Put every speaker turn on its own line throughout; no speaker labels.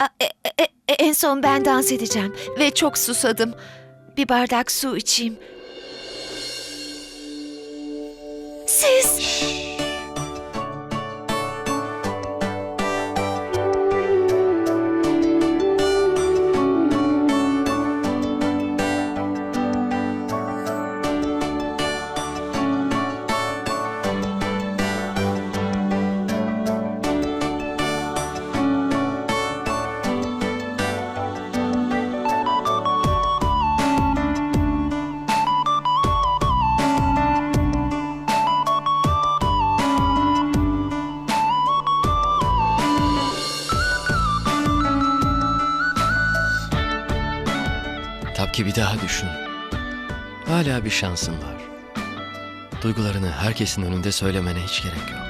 E- e- e- en son ben dans edeceğim ve çok susadım. Bir bardak su içeyim.
Tapki bir daha düşün. Hala bir şansın var. Duygularını herkesin önünde söylemene hiç gerek yok.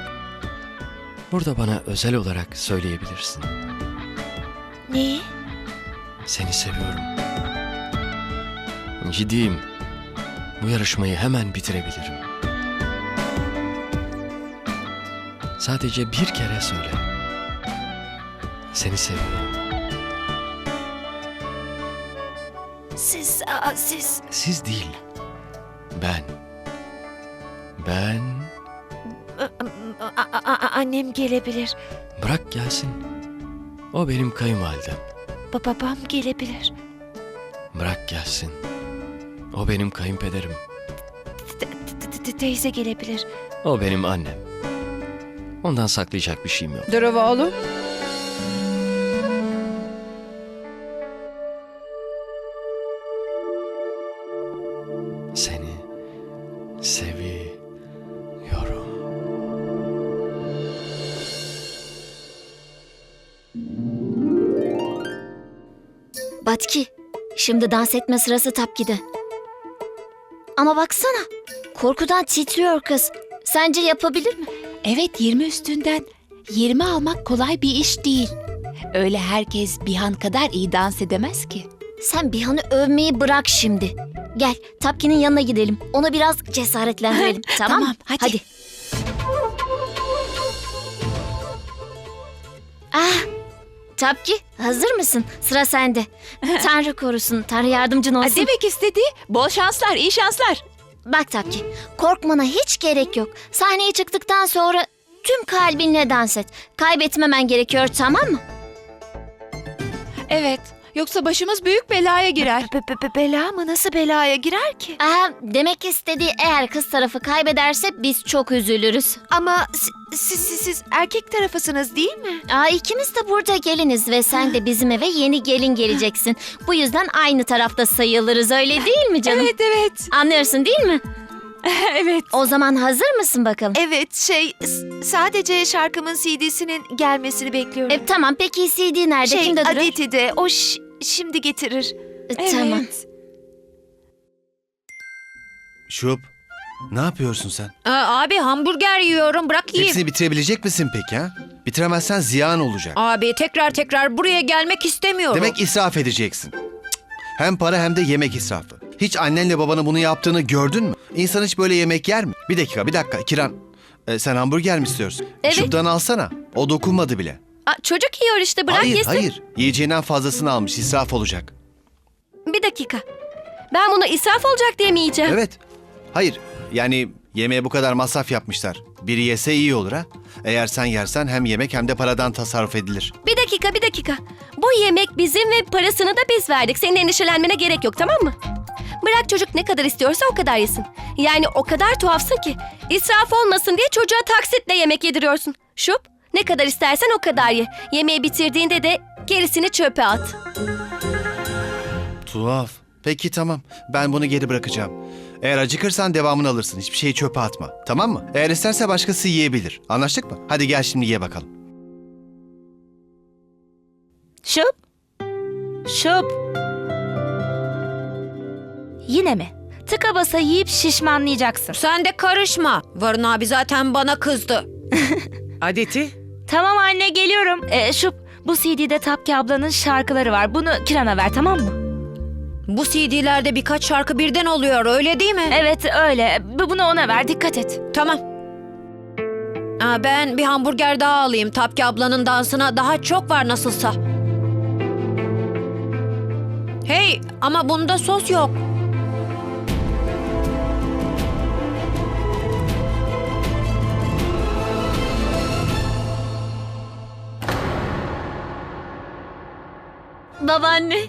Burada bana özel olarak söyleyebilirsin.
neyi?
Seni seviyorum. Ciddiyim. Bu yarışmayı hemen bitirebilirim. Sadece bir kere söyle. Seni seviyorum.
Aa, siz
Siz değil. Ben. Ben.
A- a- a- annem gelebilir.
Bırak gelsin. O benim kayınvalidem.
Ba- babam gelebilir.
Bırak gelsin. O benim kayınpederim.
Te- teyze gelebilir.
O benim annem. Ondan saklayacak bir şeyim yok.
Duru oğlum.
Şimdi dans etme sırası Tapki'de. Ama baksana, korkudan titriyor kız. Sence yapabilir mi?
Evet 20 üstünden 20 almak kolay bir iş değil. Öyle herkes Bihan kadar iyi dans edemez ki.
Sen Bihan'ı övmeyi bırak şimdi. Gel, Tapki'nin yanına gidelim. Onu biraz cesaretlendirelim, tamam?
Tamam, hadi.
Hadi. Ah, Tapki, hazır mısın? Sıra sende. Tanrı korusun, Tanrı yardımcın olsun.
Demek istediği bol şanslar, iyi şanslar.
Bak Tapki, korkmana hiç gerek yok. Sahneye çıktıktan sonra tüm kalbinle dans et. Kaybetmemen gerekiyor, tamam mı?
Evet, yoksa başımız büyük belaya girer.
Be- be- be- bela mı? Nasıl belaya girer ki?
Aa, demek istediği eğer kız tarafı kaybederse biz çok üzülürüz.
Ama si- siz, siz, siz erkek tarafısınız değil mi?
Aa, ikimiz de burada geliniz ve sen de bizim eve yeni gelin geleceksin. Bu yüzden aynı tarafta sayılırız öyle değil mi canım?
Evet, evet.
Anlıyorsun değil mi?
evet.
O zaman hazır mısın bakalım?
Evet şey s- sadece şarkımın CD'sinin gelmesini bekliyorum.
E, tamam peki CD nerede?
şey
Kimde durur?
Aditi'de o ş- şimdi getirir.
E, Tamam.
Evet.
Şup, ne yapıyorsun sen?
Aa, abi hamburger yiyorum bırak yiyeyim.
Hepsini bitirebilecek misin peki ha? Bitiremezsen ziyan olacak.
Abi tekrar tekrar buraya gelmek istemiyorum.
Demek israf edeceksin. Cık. Hem para hem de yemek israfı. Hiç annenle babanın bunu yaptığını gördün mü? İnsan hiç böyle yemek yer mi? Bir dakika, bir dakika. Kiran, e, sen hamburger mi istiyorsun?
Evet.
Şup'tan alsana. O dokunmadı bile.
Aa, çocuk yiyor işte bırak
hayır,
yesin.
hayır. Yiyeceğinden fazlasını almış. israf olacak.
Bir dakika. Ben bunu israf olacak diye mi yiyeceğim?
Evet. Hayır. Yani yemeğe bu kadar masraf yapmışlar. Biri yese iyi olur ha. Eğer sen yersen hem yemek hem de paradan tasarruf edilir.
Bir dakika bir dakika. Bu yemek bizim ve parasını da biz verdik. Senin endişelenmene gerek yok tamam mı? Bırak çocuk ne kadar istiyorsa o kadar yesin. Yani o kadar tuhafsın ki. israf olmasın diye çocuğa taksitle yemek yediriyorsun. Şup ne kadar istersen o kadar ye. Yemeği bitirdiğinde de gerisini çöpe at.
Tuhaf. Peki tamam. Ben bunu geri bırakacağım. Eğer acıkırsan devamını alırsın. Hiçbir şeyi çöpe atma. Tamam mı? Eğer isterse başkası yiyebilir. Anlaştık mı? Hadi gel şimdi ye bakalım.
Şup. Şup. Yine mi? Tıka basa yiyip şişmanlayacaksın.
Sen de karışma. Varın abi zaten bana kızdı.
Adeti.
Tamam anne geliyorum. Ee, Şup, bu CD'de Tapki ablanın şarkıları var. Bunu Kiran'a ver tamam mı?
Bu CD'lerde birkaç şarkı birden oluyor öyle değil mi?
Evet öyle. Bu- Bunu ona ver dikkat et.
Tamam. Aa, ben bir hamburger daha alayım. Tapki ablanın dansına daha çok var nasılsa. Hey ama bunda sos yok.
Babaanne.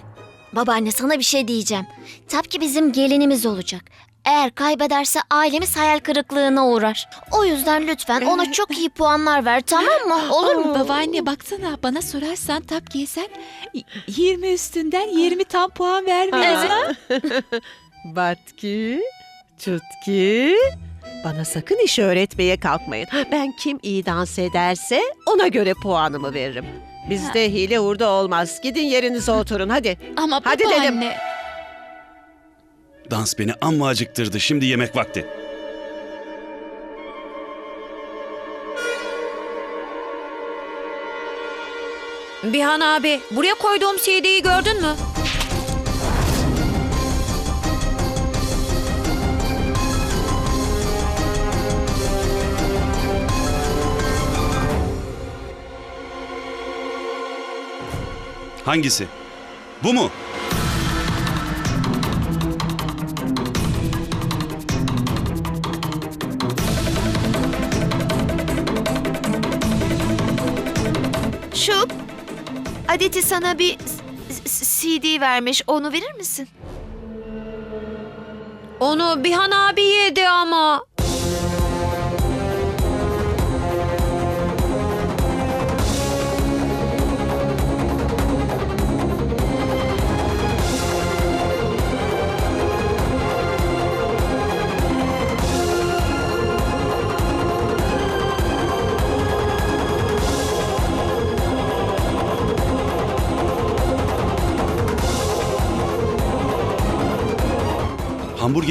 Babaanne sana bir şey diyeceğim. Tapki bizim gelinimiz olacak. Eğer kaybederse ailemiz hayal kırıklığına uğrar. O yüzden lütfen ona çok iyi puanlar ver tamam mı? Olur mu?
Babaanne baksana bana sorarsan Tapki'ye sen y- 20 üstünden 20 tam puan vermelisin.
Batki, Çutki. Bana sakın iş öğretmeye kalkmayın. Ben kim iyi dans ederse ona göre puanımı veririm. Bizde hile hurda olmaz. Gidin yerinize oturun hadi.
Ama
Hadi dedim.
babaanne.
Dans beni amma acıktırdı. Şimdi yemek vakti.
Bihan abi buraya koyduğum CD'yi gördün mü?
Hangisi? Bu mu?
Şu Aditi sana bir CD vermiş. Onu verir misin?
Onu Bihan abi yedi ama.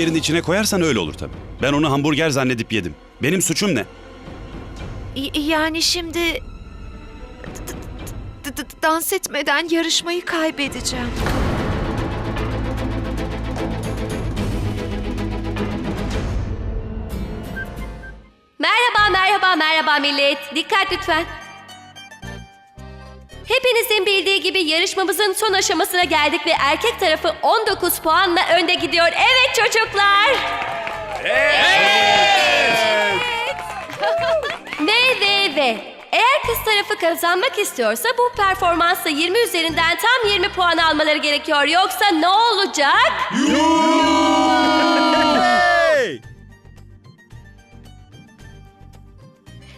Hamburgerin içine koyarsan öyle olur tabii. Ben onu hamburger zannedip yedim. Benim suçum ne?
Y- yani şimdi d- d- d- dans etmeden yarışmayı kaybedeceğim.
Merhaba, merhaba, merhaba millet. Dikkat lütfen. Hepinizin bildiği gibi yarışmamızın son aşamasına geldik ve erkek tarafı 19 puanla önde gidiyor. Evet çocuklar. ve ve ve eğer kız tarafı kazanmak istiyorsa bu performansla 20 üzerinden tam 20 puan almaları gerekiyor. Yoksa ne olacak?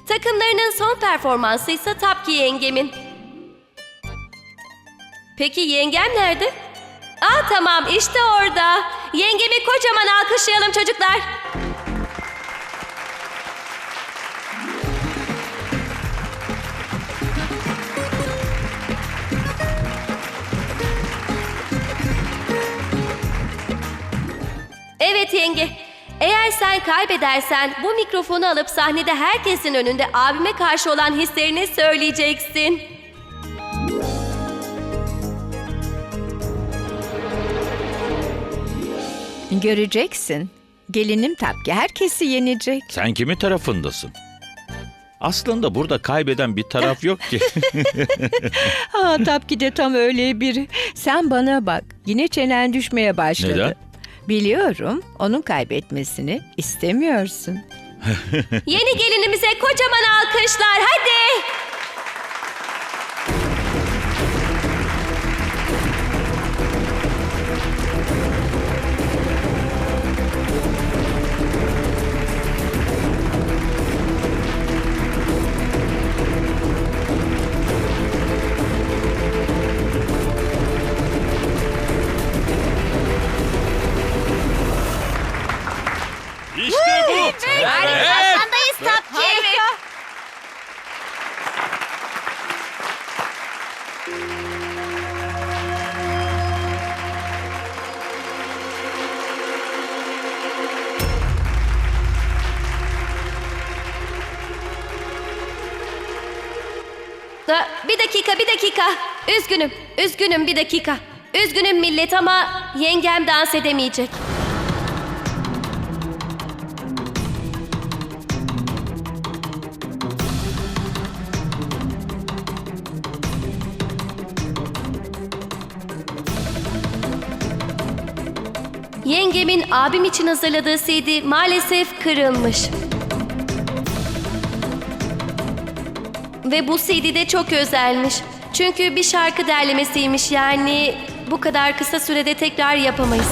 Takımlarının son performansı ise Tapki yengemin. Peki yengem nerede? Aa tamam işte orada. Yengemi kocaman alkışlayalım çocuklar. Evet yenge. Eğer sen kaybedersen bu mikrofonu alıp sahnede herkesin önünde abime karşı olan hislerini söyleyeceksin.
Göreceksin. Gelinim Tapki herkesi yenecek.
Sen kimin tarafındasın? Aslında burada kaybeden bir taraf yok ki.
Aa Tapki de tam öyle biri. Sen bana bak. Yine çenen düşmeye başladı.
Neden?
Biliyorum onun kaybetmesini istemiyorsun.
Yeni gelinimize kocaman alkışlar hadi.
Bu.
Arkandayız Tapki.
Da, bir dakika bir dakika. Üzgünüm. Üzgünüm bir dakika. Üzgünüm millet ama yengem dans edemeyecek. Yengemin abim için hazırladığı CD maalesef kırılmış. Ve bu CD de çok özelmiş. Çünkü bir şarkı derlemesiymiş yani bu kadar kısa sürede tekrar yapamayız.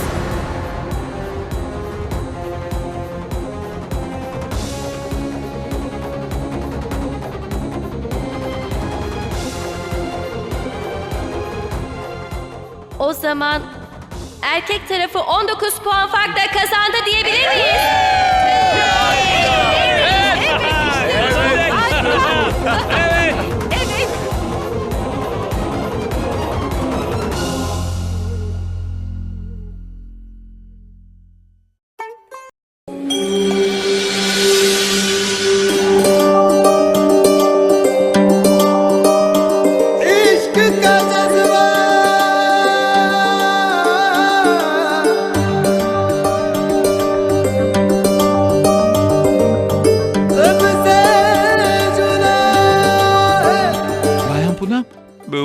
O zaman erkek tarafı 19 puan farkla kazandı diyebilir miyiz?
Bayan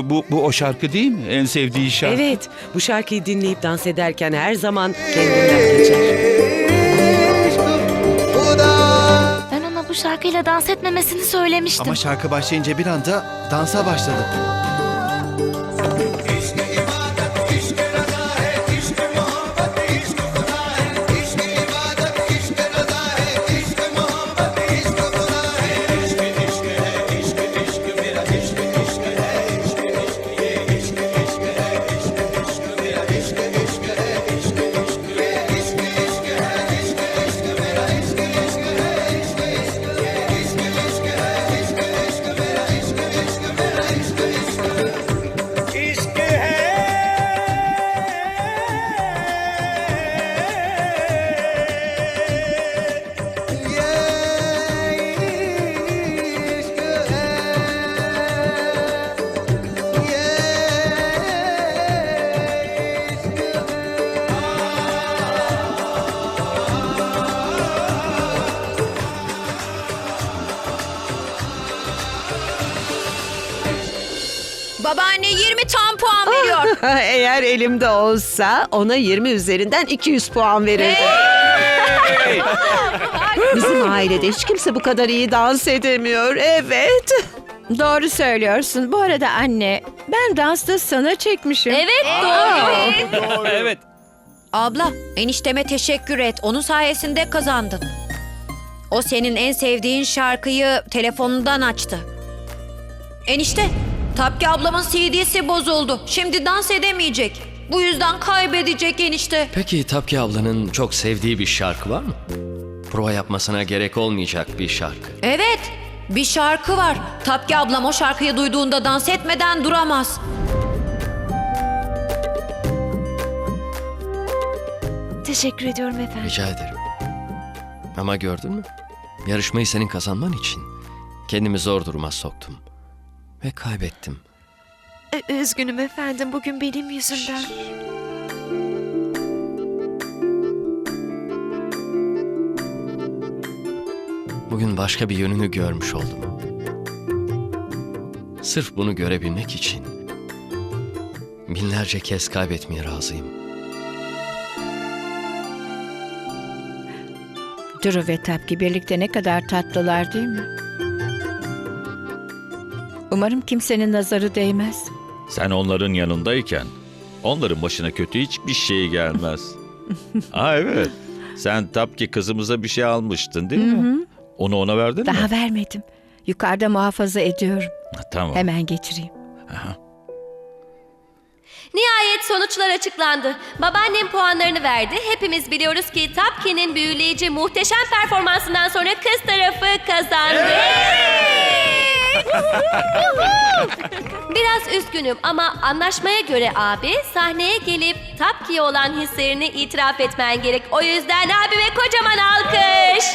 bu, bu, o şarkı değil mi? En sevdiği şarkı.
Evet, bu şarkıyı dinleyip dans ederken her zaman kendinden geçer.
Ben ona bu şarkıyla dans etmemesini söylemiştim.
Ama şarkı başlayınca bir anda dansa başladı.
Eğer elimde olsa ona 20 üzerinden 200 puan verirdim. Bizim ailede hiç kimse bu kadar iyi dans edemiyor. Evet.
Doğru söylüyorsun. Bu arada anne, ben dansta sana çekmişim.
Evet doğru.
evet.
Abla enişteme teşekkür et. Onun sayesinde kazandın. O senin en sevdiğin şarkıyı telefonundan açtı. Enişte, Tapki ablamın CD'si bozuldu. Şimdi dans edemeyecek. Bu yüzden kaybedecek enişte.
Peki Tapki ablanın çok sevdiği bir şarkı var mı? Prova yapmasına gerek olmayacak bir şarkı.
Evet, bir şarkı var. Tapki ablam o şarkıyı duyduğunda dans etmeden duramaz.
Teşekkür ediyorum efendim.
Rica ederim. Ama gördün mü? Yarışmayı senin kazanman için kendimi zor duruma soktum. Ve kaybettim.
Ö- Üzgünüm efendim bugün benim yüzümden.
Bugün başka bir yönünü görmüş oldum. Sırf bunu görebilmek için binlerce kez kaybetmeye razıyım.
Duru ve Tapki birlikte ne kadar tatlılar değil mi? Umarım kimsenin nazarı değmez.
Sen onların yanındayken onların başına kötü hiçbir şey gelmez. Aa evet. Sen Tapki kızımıza bir şey almıştın değil mi? Onu ona verdin mi?
Daha vermedim. Yukarıda muhafaza ediyorum.
Tamam.
Hemen getireyim.
Nihayet sonuçlar açıklandı. Babaannem puanlarını verdi. Hepimiz biliyoruz ki Tapki'nin büyüleyici muhteşem performansından sonra kız tarafı kazandı. Biraz üzgünüm ama anlaşmaya göre abi sahneye gelip Tapki'ye olan hislerini itiraf etmen gerek. O yüzden abime kocaman alkış.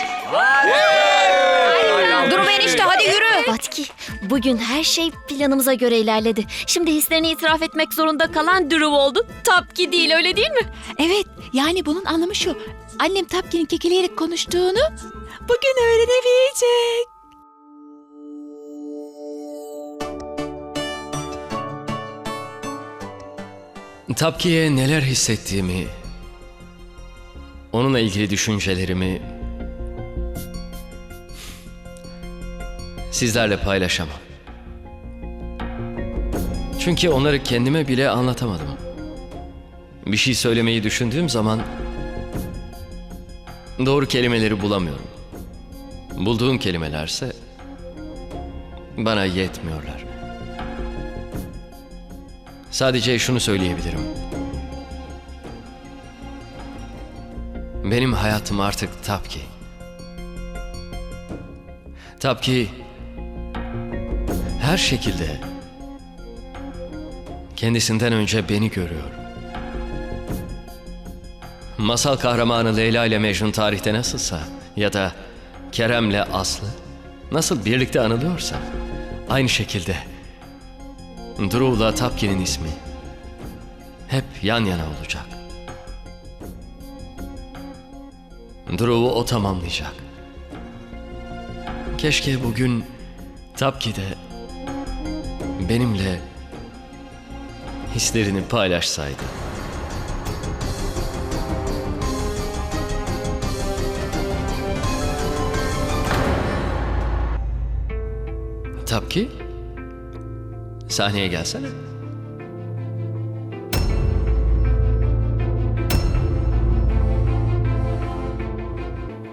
Dur enişte hadi yürü.
Vatki, bugün her şey planımıza göre ilerledi. Şimdi hislerini itiraf etmek zorunda kalan Drew oldu. Tapki değil öyle değil mi?
Evet, yani bunun anlamı şu. Annem Tapkin'in kekeleyerek konuştuğunu bugün öğrenemeyecek.
Tapki'ye neler hissettiğimi onunla ilgili düşüncelerimi sizlerle paylaşamam. Çünkü onları kendime bile anlatamadım. Bir şey söylemeyi düşündüğüm zaman doğru kelimeleri bulamıyorum. Bulduğum kelimelerse bana yetmiyorlar. Sadece şunu söyleyebilirim. Benim hayatım artık Tapki. Tapki her şekilde kendisinden önce beni görüyor. Masal kahramanı Leyla ile Mecnun tarihte nasılsa ya da Kerem'le Aslı nasıl birlikte anılıyorsa aynı şekilde Drew'la Tapki'nin ismi hep yan yana olacak. Drew'u o tamamlayacak. Keşke bugün Tapki de benimle hislerini paylaşsaydı. Tapki, sahneye gelsene.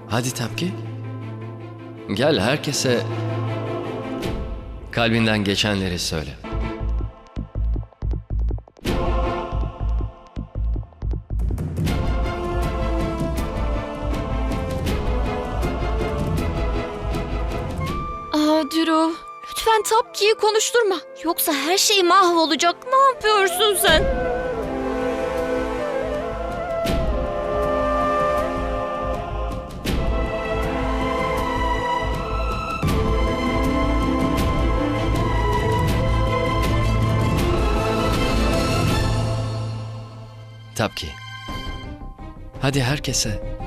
Hadi Tapki. Gel herkese kalbinden geçenleri söyle.
Tapki'yi konuşturma. Yoksa her şey mahvolacak. Ne yapıyorsun sen?
Tapki. Hadi herkese.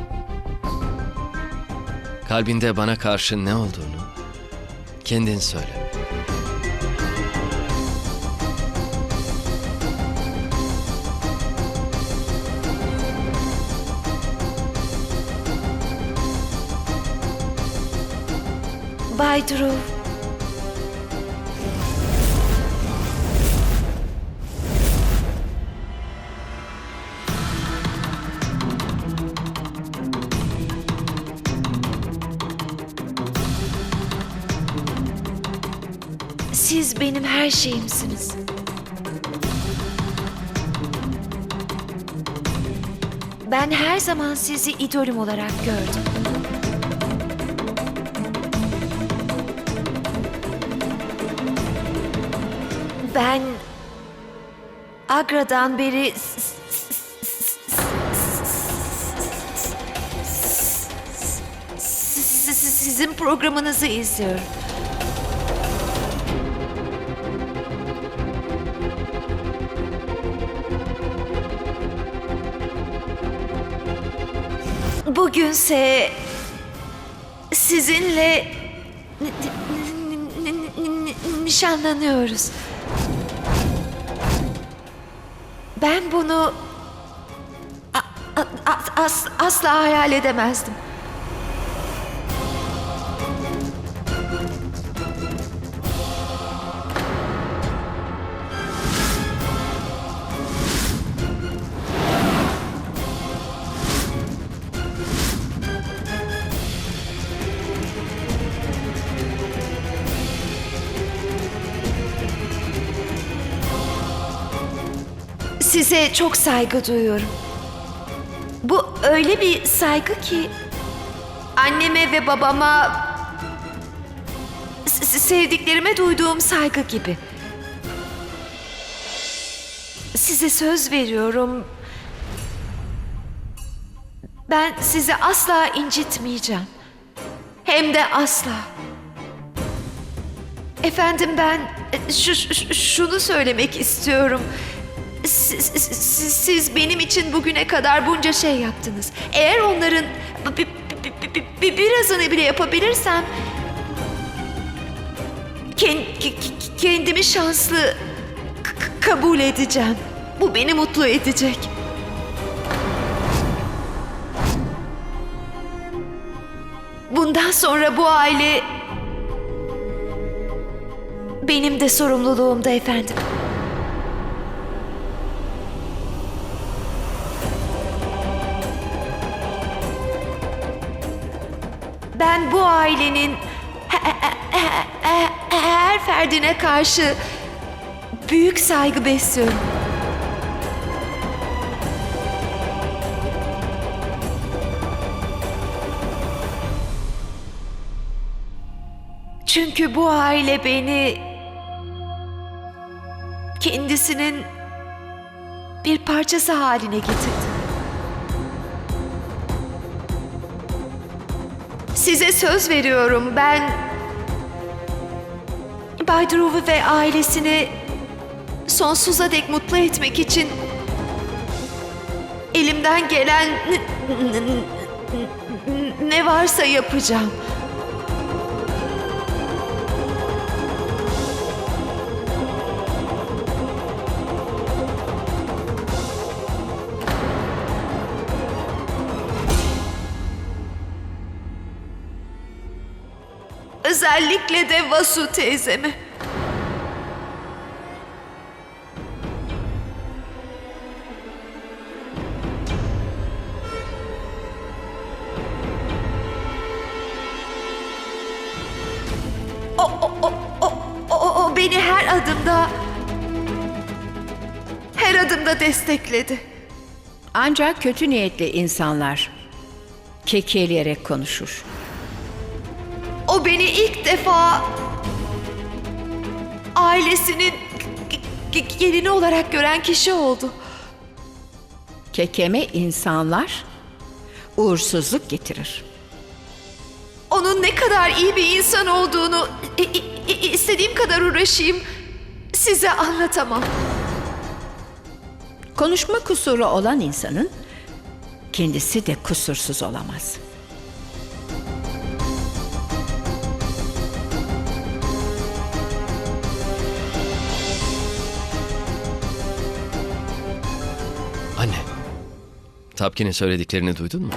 Kalbinde bana karşı ne olduğunu kendin söyle.
Bay Drew. Siz benim her şeyimsiniz. Ben her zaman sizi idolüm olarak gördüm. Ben Agra'dan beri sizin programınızı izliyorum. Bugünse sizinle ni- ni- ni- ni- ni- nişanlanıyoruz. Ben bunu a- as- asla hayal edemezdim. Çok saygı duyuyorum. Bu öyle bir saygı ki anneme ve babama sevdiklerime duyduğum saygı gibi. Size söz veriyorum. Ben sizi asla incitmeyeceğim. Hem de asla. Efendim ben e, şu- şunu söylemek istiyorum. Siz, siz- benim için bugüne kadar bunca şey yaptınız. Eğer onların bi- bi- bi- bi- bi- birazını bile yapabilirsem ken- ke- ke- kendimi şanslı kabul edeceğim. Bu beni mutlu edecek. Bundan sonra bu aile benim de sorumluluğumda efendim. Ben bu ailenin he- he- he- he- her ferdine karşı büyük saygı besliyorum. Çünkü bu aile beni kendisinin bir parçası haline getirdi. Size söz veriyorum ben Bay Dhruv ve ailesini sonsuza dek mutlu etmek için elimden gelen ne varsa yapacağım. Özellikle de Vasu teyzemi. O, o, o, o, o, beni her adımda her adımda destekledi.
Ancak kötü niyetli insanlar kekeleyerek konuşur.
O beni ilk defa ailesinin gelini olarak gören kişi oldu.
Kekeme insanlar uğursuzluk getirir.
Onun ne kadar iyi bir insan olduğunu istediğim kadar uğraşayım size anlatamam.
Konuşma kusuru olan insanın kendisi de kusursuz olamaz.
Tapki'nin söylediklerini duydun mu?